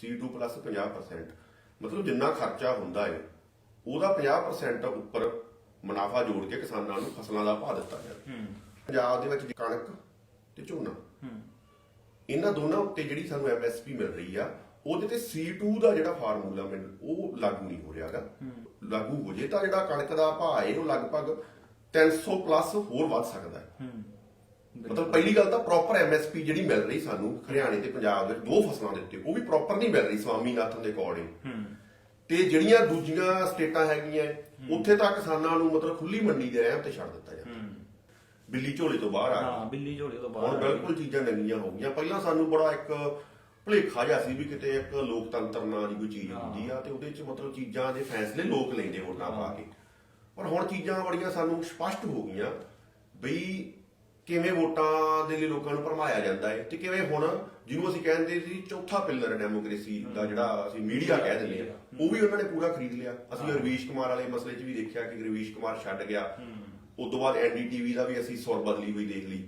C2 50% ਮਤਲਬ ਜਿੰਨਾ ਖਰਚਾ ਹੁੰਦਾ ਹੈ ਉਹਦਾ 50% ਉੱਪਰ ਮੁਨਾਫਾ ਜੋੜ ਕੇ ਕਿਸਾਨਾਂ ਨੂੰ ਫਸਲਾਂ ਦਾ ਭਾਅ ਦਿੱਤਾ ਜਾਂਦਾ। ਪੰਜਾਬ ਦੇ ਵਿੱਚ ਕਣਕ ਤੇ ਝੋਨਾ। ਇਹਨਾਂ ਦੋਨਾਂ ਉੱਤੇ ਜਿਹੜੀ ਸਾਨੂੰ ਐਮਐਸਪੀ ਮਿਲ ਰਹੀ ਆ ਉਹਦੇ ਤੇ C2 ਦਾ ਜਿਹੜਾ ਫਾਰਮੂਲਾ ਮਿਲ ਉਹ ਲਾਗੂ ਨਹੀਂ ਹੋ ਰਿਹਾਗਾ। ਲਾਗੂ ਹੋ ਜੇ ਤਾਂ ਜਿਹੜਾ ਕਣਕ ਦਾ ਭਾਅ ਹੈ ਉਹ ਲਗਭਗ 300 ਪਲੱਸ ਹੋਰ ਵੱਧ ਸਕਦਾ। ਹੈ। ਮਤਲਬ ਪਹਿਲੀ ਗੱਲ ਤਾਂ ਪ੍ਰੋਪਰ ਐਮਐਸਪੀ ਜਿਹੜੀ ਮਿਲ ਰਹੀ ਸਾਨੂੰ ਹਰਿਆਣੇ ਤੇ ਪੰਜਾਬ ਦੇ ਦੋ ਫਸਲਾਂ ਦੇ ਉੱਤੇ ਉਹ ਵੀ ਪ੍ਰੋਪਰ ਨਹੀਂ ਮਿਲ ਰਹੀ ਸਵਾਮੀਨਾਥਨ ਦੇ ਅਕੋਰਡਿੰਗ ਤੇ ਜਿਹੜੀਆਂ ਦੂਜੀਆਂ ਸਟੇਟਾਂ ਹੈਗੀਆਂ ਉੱਥੇ ਤਾਂ ਕਿਸਾਨਾਂ ਨੂੰ ਮਤਲਬ ਖੁੱਲੀ ਮੰਡੀ ਦੇ ਰਹਿਣ ਤੇ ਛੱਡ ਦਿੱਤਾ ਜਾਂਦਾ। ਬਿੱਲੀ ਝੋਲੇ ਤੋਂ ਬਾਹਰ ਆ ਹਾਂ ਬਿੱਲੀ ਝੋਲੇ ਤੋਂ ਹੁਣ ਬਾਹਰ ਬਿਲਕੁਲ ਚੀਜ਼ਾਂ ਨਵੀਆਂ ਹੋ ਗਈਆਂ। ਪਹਿਲਾਂ ਸਾਨੂੰ ਬੜਾ ਇੱਕ ਭੁਲੇਖਾ ਜਿਹਾ ਸੀ ਵੀ ਕਿਤੇ ਇੱਕ ਲੋਕਤੰਤਰ ਨਾਂ ਦੀ ਕੋਈ ਚੀਜ਼ ਹੁੰਦੀ ਆ ਤੇ ਉਹਦੇ 'ਚ ਮਤਲਬ ਚੀਜ਼ਾਂ ਦੇ ਫੈਸਲੇ ਲੋਕ ਲੈਂਦੇ ਵੋਟਾਂ ਪਾ ਕੇ। ਪਰ ਹੁਣ ਚੀਜ਼ਾਂ ਬੜੀਆਂ ਸਾਨੂੰ ਸਪਸ਼ਟ ਹੋ ਗਈਆਂ ਬਈ ਕਿਵੇਂ ਵੋਟਾਂ ਦੇ ਲਈ ਲੋਕਾਂ ਨੂੰ ਭਰਮਾਇਆ ਜਾਂਦਾ ਹੈ ਤੇ ਕਿਵੇਂ ਹੁਣ ਜਿਹਨੂੰ ਅਸੀਂ ਕਹਿੰਦੇ ਸੀ ਚੌਥਾ ਪਿੱਲਰ ਡੈਮੋਕ੍ਰੇਸੀ ਦਾ ਜਿਹੜਾ ਅਸੀਂ ਮੀਡੀਆ ਕਹਿ ਦਿੰਦੇ ਆ ਉਹ ਵੀ ਉਹਨਾਂ ਨੇ ਪੂਰਾ ਖਰੀਦ ਲਿਆ। ਅਸੀਂ ਰਵੀਸ਼ ਕੁਮਾਰ ਵਾਲੇ ਮਸਲੇ 'ਚ ਵੀ ਦੇਖਿਆ ਕਿ ਰਵੀਸ਼ ਕੁਮਾਰ ਛੱਡ ਗਿਆ। ਉਸ ਤੋਂ ਬਾਅਦ ਐਨਡੀਟੀਵੀ ਦਾ ਵੀ ਅਸੀਂ ਸੁਰ ਬਦਲੀ ਹੋਈ ਦੇਖ ਲਈ।